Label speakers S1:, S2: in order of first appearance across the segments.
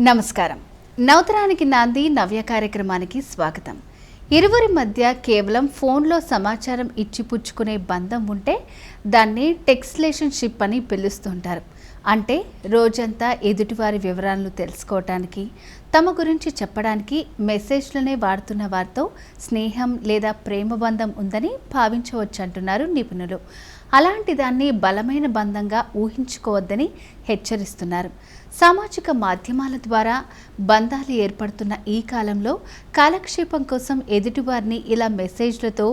S1: నమస్కారం. నవతరానికి నాంది నవ్య కార్యక్రమానికి స్వాగతం. ఇరువురి మధ్య కేవలం ఫోన్లో సమాచారం ఇచ్చిపుచ్చుకునే బంధం ఉంటే దాన్ని టెక్స్లేషన్షిప్ అని పిలుస్తుంటారు. అంటే రోజంతా ఎదుటివారి వివరాలను తెలుసుకోవటానికి తమ గురించి చెప్పడానికి మెసేజ్లనే వాడుతున్న వారితో స్నేహం లేదా ప్రేమ బంధం ఉందని భావించవచ్చు అంటున్నారు నిపుణులు. అలాంటి దాన్ని బలమైన బంధంగా ఊహించుకోవద్దని హెచ్చరిస్తున్నారు. సామాజిక మాధ్యమాల ద్వారా బంధాలు ఏర్పడుతున్న ఈ కాలంలో కాలక్షేపం కోసం ఎదుటివారిని ఇలా మెసేజ్లతో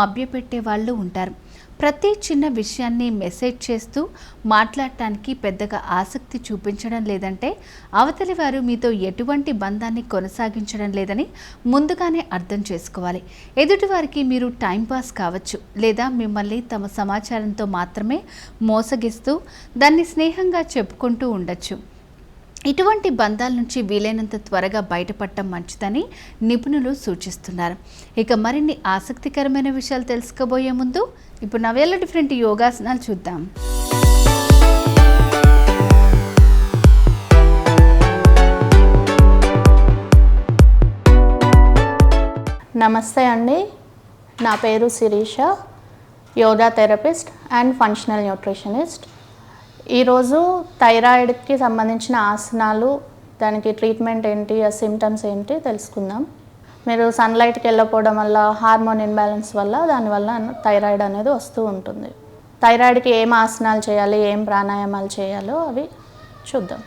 S1: మభ్యపెట్టే వాళ్ళు ఉంటారు. ప్రతి చిన్న విషయాన్ని మెసేజ్ చేస్తూ మాట్లాడటానికి పెద్దగా ఆసక్తి చూపించడం లేదంటే అవతలి వారు మీతో ఎటువంటి బంధాన్ని కొనసాగించడం లేదని ముందుగానే అర్థం చేసుకోవాలి. ఎదుటివారికి మీరు టైంపాస్ కావచ్చు లేదా మిమ్మల్ని తమ సమాచారంతో మాత్రమే మోసగిస్తూ దాన్ని స్నేహంగా చెప్పుకుంటూ ఉండొచ్చు. ఇటువంటి బంధాల నుంచి వీలైనంత త్వరగా బయటపడటం మంచిదని నిపుణులు సూచిస్తున్నారు. ఇక మరిన్ని ఆసక్తికరమైన విషయాలు తెలుసుకోబోయే ముందు ఇప్పుడు నవేళ్ళ డిఫరెంట్ యోగాసనాలు చూద్దాం.
S2: నమస్తే అండి. నా పేరు Sireesha yoga therapist and functional nutritionist. ఈరోజు థైరాయిడ్కి సంబంధించిన ఆసనాలు దానికి ట్రీట్మెంట్ ఏంటి ఆ సిమ్టమ్స్ ఏంటి తెలుసుకుందాం. మీరు సన్లైట్కి వెళ్ళకపోవడం వల్ల హార్మోన్ ఇన్బ్యాలెన్స్ వల్ల దానివల్ల థైరాయిడ్ అనేది వస్తూ ఉంటుంది. థైరాయిడ్కి ఏం ఆసనాలు చేయాలి ఏం ప్రాణాయామాలు చేయాలో అవి చూద్దాం.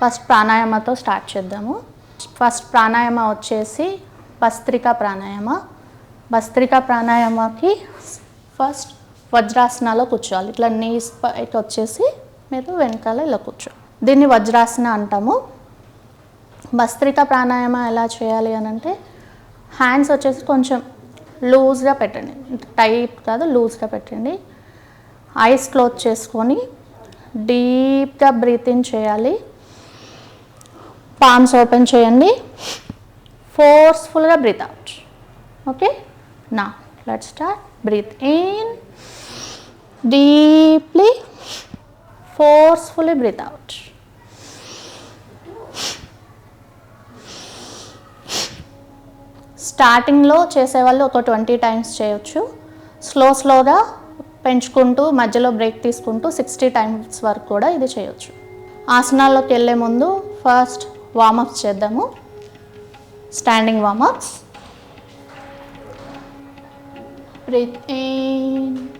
S2: ఫస్ట్ ప్రాణాయామతో స్టార్ట్ చేద్దాము. ఫస్ట్ ప్రాణాయామ వచ్చేసి భస్త్రికా ప్రాణాయామ. భస్త్రికా ప్రాణాయామకి ఫస్ట్ వజ్రాసనాలో కూర్చోవాలి. ఇట్లా నీస్ పైకి వచ్చేసి మీరు వెనకాల ఇలా కూర్చో. దీన్ని వజ్రాసన అంటాము. భస్త్రిక ప్రాణాయామ ఎలా చేయాలి అని అంటే హ్యాండ్స్ వచ్చేసి కొంచెం లూజ్గా పెట్టండి. టైట్ కాదు లూజ్గా పెట్టండి. ఐస్ క్లోజ్ చేసుకొని డీప్గా బ్రీత్ ఇన్ చేయాలి. పామ్స్ ఓపెన్ చేయండి. ఫోర్స్ఫుల్గా బ్రీత్ అవుట్ ఓకే నా let start breathe in deeply forcefully breathe out. స్టార్టింగ్లో చేసేవాళ్ళు ఒక ట్వంటీ టైమ్స్ చేయొచ్చు. స్లో స్లోగా పెంచుకుంటూ మధ్యలో బ్రేక్ తీసుకుంటూ సిక్స్టీ టైమ్స్ వరకు కూడా ఇది చేయొచ్చు. ఆసనాల్లోకి వెళ్ళే ముందు ఫస్ట్ వార్మప్స్ చేద్దాము. Standing warmups breathe in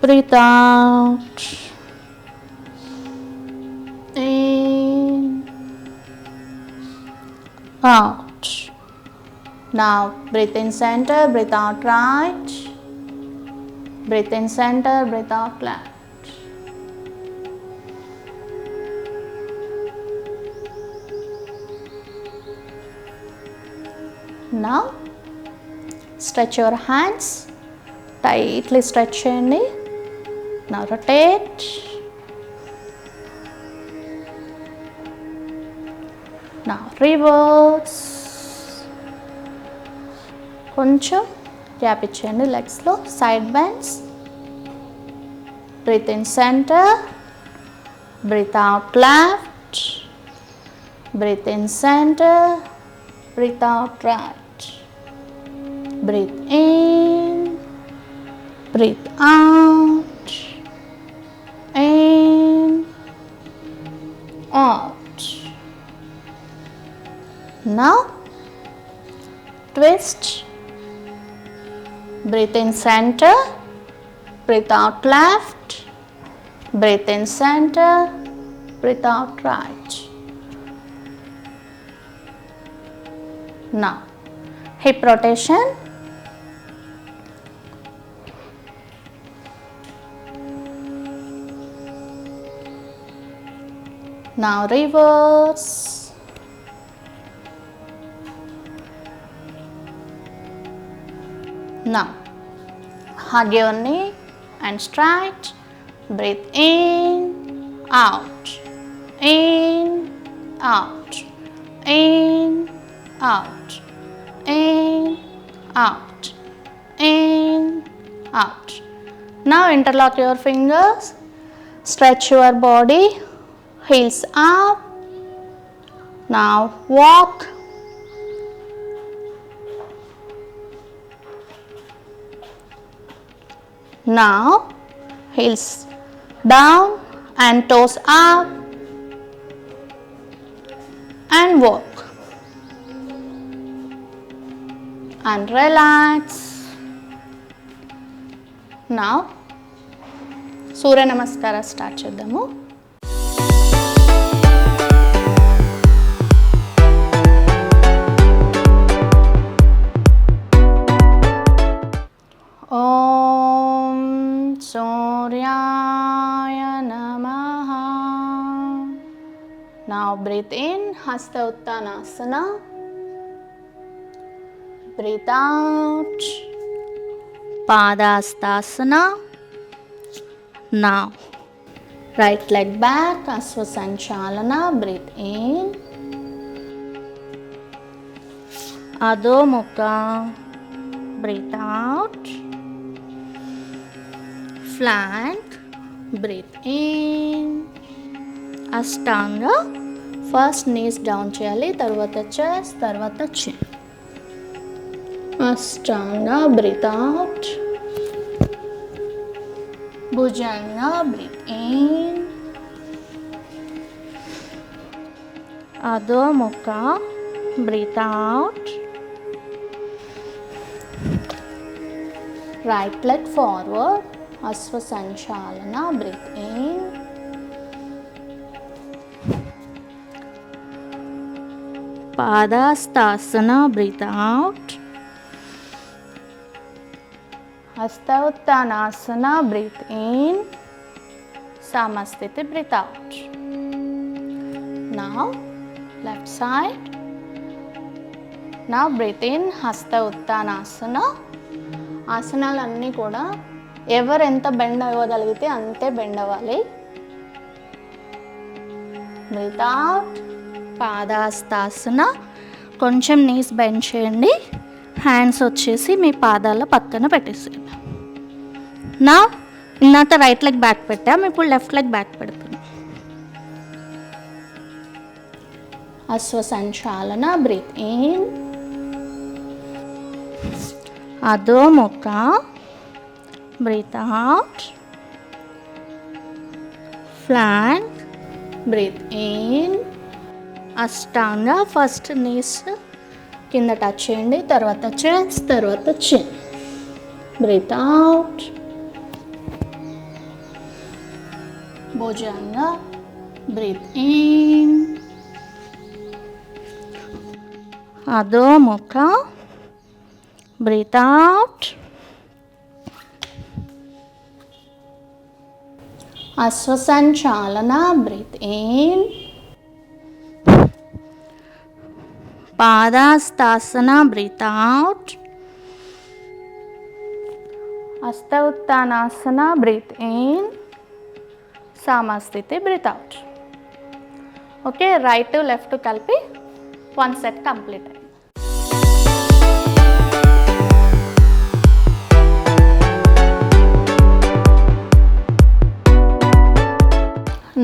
S2: breathe out in out now breathe in center breathe out right breathe in center breathe out left now stretch your hands tightly stretch చేయండి Now rotate. Now reverse. కొంచెం gap ఇచ్చేయండి లెగ్స్లో side bends breathe in centre breathe out left breathe in centre breathe out right breathe in breathe out out. Now twist. Breathe in center. Breathe out left. Breathe in center. Breathe out right. Now hip rotation Now reverse. Now hug your knee and stretch. Breathe in, out, in, out, in, out, in, out, in, out. Now interlock your fingers, stretch your body, heels up, Now walk. Now heels down and toes up and walk and relax. Now సూర్య నమస్కార start చేద్దాము ॐ सूर्याय नमः Now breathe in Hasta Uttanasana. Breathe out Padastasana. Now right leg back, Aswa Sanchalana. Breathe in. Adho Mukha. Breathe out. Flank. Breathe in. అష్టాంగ. First knees down చేయాలి తర్వాత chest తర్వాత chin అష్టాంగ breathe out భుజంగ breathe in. మొక్క breathe out right leg forward అశ్వసంచాలన breathe. In పాదాస్తాసన breathe out హస్తవుత్నాసన breathe in. సమస్థితి బ్రిత్ అవుట్ నా లెఫ్ట్ సైడ్ నా బ్రీత్ ఇన్ హస్త ఉత్నాసన ఆసనాలన్నీ కూడా ఎవరు ఎంత బెండ్ అవ్వగలిగితే అంతే బెండ్ అవ్వాలి. మిగతా పాదాస్తాసన కొంచెం నీస్ బెండ్ చేయండి. హ్యాండ్స్ వచ్చేసి మీ పాదాల పక్కన పెట్టేసేయండి. నా ఇందాక రైట్ లెగ్ బ్యాక్ పెట్టాము ఇప్పుడు లెఫ్ట్ లెగ్ బ్యాక్ పెడుతున్నాం. అశ్వ సంచాలన బ్రీత్ ఇన్ అధోముఖ breathe out plank breathe in అష్టాంగ ఫస్ట్ నీస్ కింద టచ్ చేయండి తర్వాత చెస్ట్ తర్వాత చిన్ బ్రీత్ అవుట్ భోజనంగా బ్రీత్ ఇన్ అధోముఖ. బ్రీత్ అవుట్ అశ్వసంచాలన బ్రీత్. ఇన్ పాదాస్తాసన బ్రీత్ అవుట్ హస్త ఉత్తానాసన breathe. In సామస్థితి breathe out okay right left కలిపి వన్ సెట్ కంప్లీట్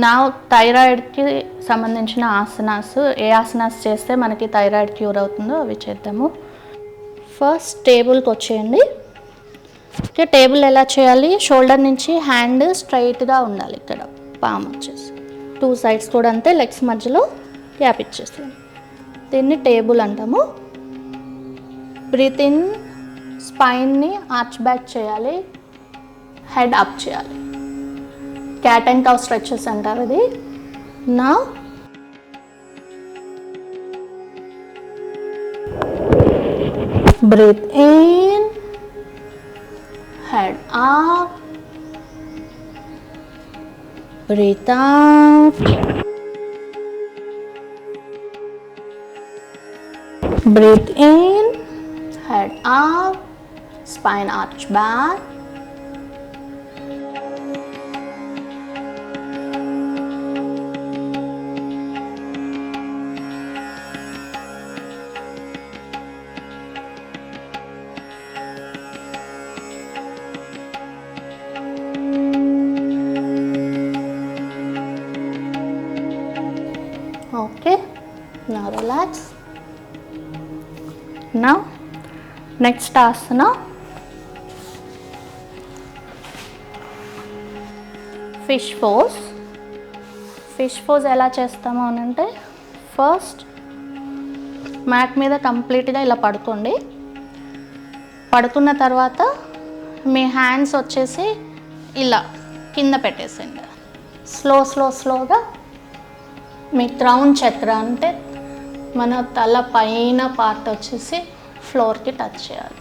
S2: నా థైరాయిడ్కి సంబంధించిన ఆసనాస్ ఏ ఆసనాస్ చేస్తే మనకి థైరాయిడ్ క్యూర్ అవుతుందో అవి చేద్దాము. ఫస్ట్ టేబుల్కి వచ్చేయండి. ఓకే టేబుల్ ఎలా చేయాలి? షోల్డర్ నుంచి హ్యాండ్ స్ట్రైట్గా ఉండాలి ఇక్కడ పామ్ వచ్చేసి. టూ సైడ్స్ కూడా అంతే లెగ్స్ మధ్యలో గ్యాప్ ఇచ్చేస్తాం దీన్ని టేబుల్ అంటాము. బ్రీత్ ఇన్ స్పైన్ని ఆర్చ్ బ్యాక్ చేయాలి. హెడ్ అప్ చేయాలి. క్యాట్ అండ్ కౌ స్ట్రెచెస్ అంటారు ఇది నా breathe in head up, breathe out, breathe in, head up, spine arch back. next Haasan. Fish pose fish pose ఎలా చేస్తాము అని అంటే ఫస్ట్ మ్యాట్ మీద కంప్లీట్గా ఇలా పడుకోండి. పడుకున్న తర్వాత మీ హ్యాండ్స్ వచ్చేసి ఇలా కింద పెట్టేసేయండి. స్లో స్లో స్లోగా మీ క్రౌన్ చక్ర అంటే మన తల పైన పార్ట్ వచ్చేసి ఫ్లోర్కి టచ్ చేయాలి.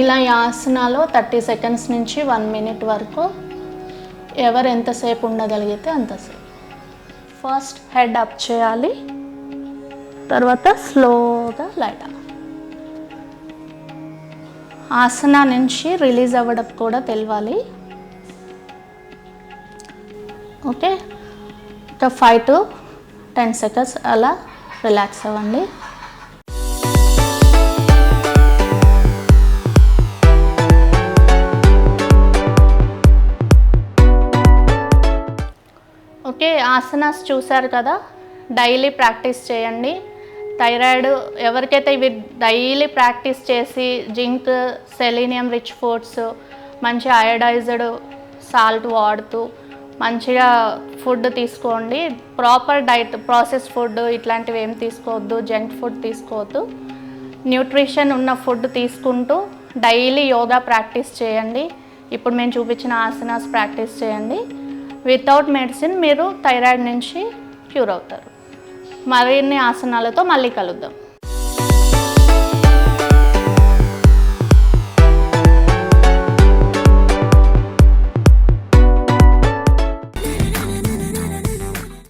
S2: ఇలా ఈ ఆసనాలో థర్టీ సెకండ్స్ నుంచి వన్ మినిట్ వరకు ఎవరు ఎంతసేపు ఉండగలిగితే అంతసేపు ఫస్ట్ హెడ్ అప్ చేయాలి. తర్వాత స్లోగా లైట్ ఆసన నుంచి రిలీజ్ అవ్వడం కూడా తెలియాలి ఓకే? ఒక ఫైవ్ టు టెన్ సెకండ్స్ అలా రిలాక్స్ అవ్వండి. ఆసనాస్ చూశారు కదా? డైలీ ప్రాక్టీస్ చేయండి. థైరాయిడ్ ఎవరికైతే ఇవి డైలీ ప్రాక్టీస్ చేసి జింక్ సెలీనియం రిచ్ ఫుడ్స్ మంచి అయోడైజ్డ్ సాల్ట్ వాడుతూ మంచిగా ఫుడ్ తీసుకోండి. ప్రాపర్ డైట్ ప్రాసెస్ ఫుడ్ ఇట్లాంటివి ఏం తీసుకోవద్దు. జంక్ ఫుడ్ తీసుకోవద్దు. న్యూట్రిషన్ ఉన్న ఫుడ్ తీసుకుంటూ డైలీ యోగా ప్రాక్టీస్ చేయండి. ఇప్పుడు మేము చూపించిన ఆసనాస్ ప్రాక్టీస్ చేయండి. వితౌట్ మెడిసిన్ మీరు థైరాయిడ్ నుంచి క్యూర్ అవుతారు. మరిన్ని ఆసనాలతో మళ్ళీ కలుద్దాం.